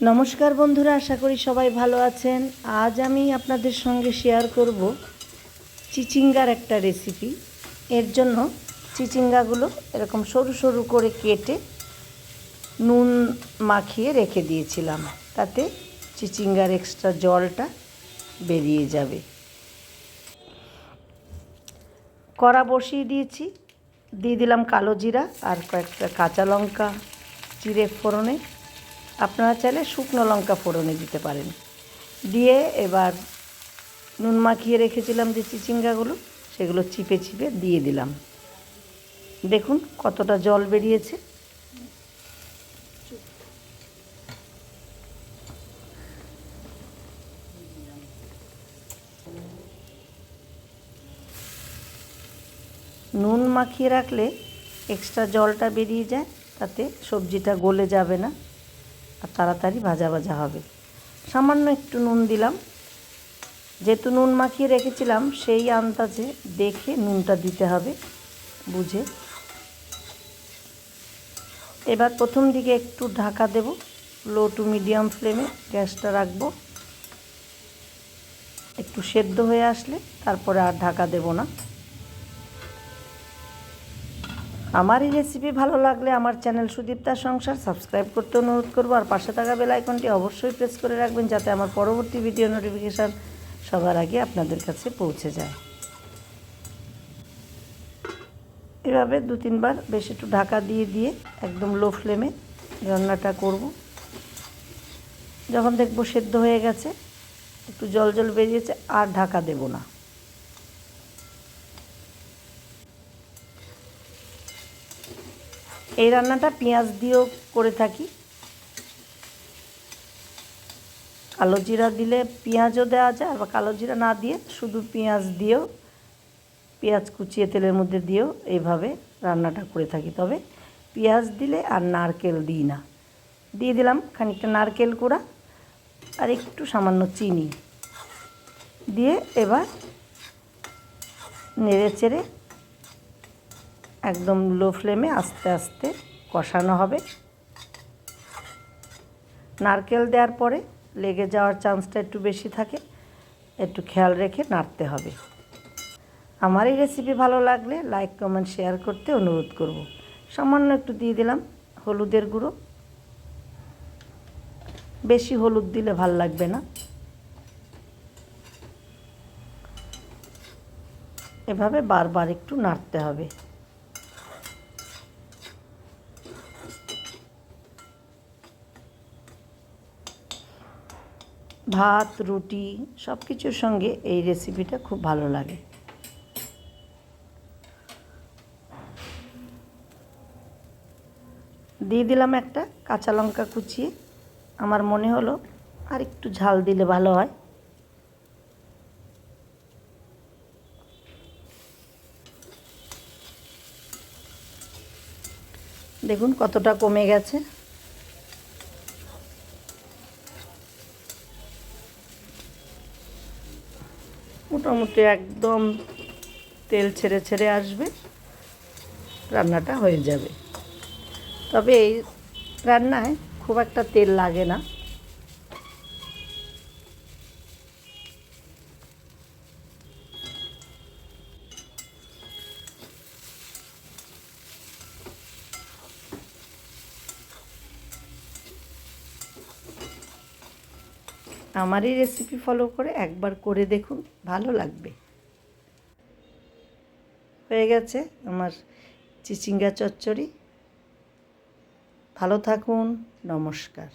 নমস্কার বন্ধুরা, আশা করি সবাই ভালো আছেন। আজ আমি আপনাদের সঙ্গে শেয়ার করব চিচিঙ্গার একটা রেসিপি এর জন্য চিচিঙ্গাগুলো এরকম সরু সরু করে কেটে নুন মাখিয়ে রেখে দিয়েছিলাম। তাতে চিচিঙ্গার এক্সট্রা জলটা বেরিয়ে যাবে। কড়া বসিয়ে দিয়েছি। দিয়ে দিলাম কালো জিরা আর কয়েকটা কাঁচা লঙ্কা চিড়ে ফোড়নে আপনারা চাইলে শুকনো লঙ্কা ফোড়নে দিতে পারেন। দিয়ে এবার নুন মাখিয়ে রেখেছিলাম যে চিচিঙ্গাগুলো, সেগুলো চিপে চিপে দিয়ে দিলাম। দেখুন কতটা জল বেরিয়েছে। নুন মাখিয়ে রাখলে এক্সট্রা জলটা বেরিয়ে যায়, তাতে সবজিটা গলে যাবে না। আর তাড়াতাড়ি ভাজা ভাজা হবে। সামান্য একটু নুন দিলাম। যেহেতু নুন মাখিয়ে রেখেছিলাম, সেই আন্দাজে দেখে নুনটা দিতে হবে, বুঝে। এবার প্রথম দিকে একটু ঢাকা দেব, লো টু মিডিয়াম ফ্লেমে গ্যাসটা রাখব। একটু সেদ্ধ হয়ে আসলে তারপরে আর ঢাকা দেব না। আমার এই রেসিপি ভালো লাগলে আমার চ্যানেল সুদীপ্তার সংসার সাবস্ক্রাইব করতে অনুরোধ করব। আর পাশে থাকা বেল আইকনটি অবশ্যই প্রেস করে রাখবেন যাতে আমার পরবর্তী ভিডিও নোটিফিকেশান সবার আগে আপনাদের কাছে পৌঁছে যায়। এভাবে দু তিনবার বেশ একটু ঢাকা দিয়ে দিয়ে একদম লো ফ্লেমে রান্নাটা করব। যখন দেখব সেদ্ধ হয়ে গেছে, একটু জল জল বেরিয়েছে, আর ঢাকা দেব না। এই রান্নাটা পেঁয়াজ দিয়েও করে থাকি। কালো জিরা দিলে পেঁয়াজও দেওয়া যায়, আবার কালো জিরা না দিয়ে শুধু পেঁয়াজ দিয়েও, পেঁয়াজ কুচিয়ে তেলের মধ্যে দিয়েও এইভাবে রান্নাটা করে থাকি। তবে পেঁয়াজ দিলে আর নারকেল দিই না। দিয়ে দিলাম খানিকটা নারকেল কুড়া আর একটু সামান্য চিনি। দিয়ে এবার নেড়ে চেড়ে একদম লো ফ্লেমে আস্তে আস্তে কষানো হবে। নারকেল দেওয়ার পরে লেগে যাওয়ার চান্সটা একটু বেশি থাকে, একটু খেয়াল রেখে নাড়তে হবে। আমার এই রেসিপি ভালো লাগলে লাইক কমেন্ট শেয়ার করতে অনুরোধ করব। সামান্য একটু দিয়ে দিলাম হলুদের গুঁড়ো। বেশি হলুদ দিলে ভালো লাগবে না। এভাবে বারবার একটু নাড়তে হবে। ভাত, রুটি সব কিছুর সঙ্গে এই রেসিপিটা খুব ভালো লাগে। দিয়ে দিলাম একটা কাঁচা লঙ্কা কুচিয়ে আমার মনে হলো আর একটু ঝাল দিলে ভালো হয়। দেখুন কতটা কমে গেছে। মোটামুটি একদম তেল ছেড়ে ছেড়ে আসবে, রান্নাটা হয়ে যাবে। তবে এই রান্নায় খুব একটা তেল লাগে না। আমার এই রেসিপি ফলো করে একবার করে দেখুন, ভালো লাগবে। হয়ে গেছে আমার চিচিঙ্গা চচ্চড়ি। ভালো থাকুন, নমস্কার।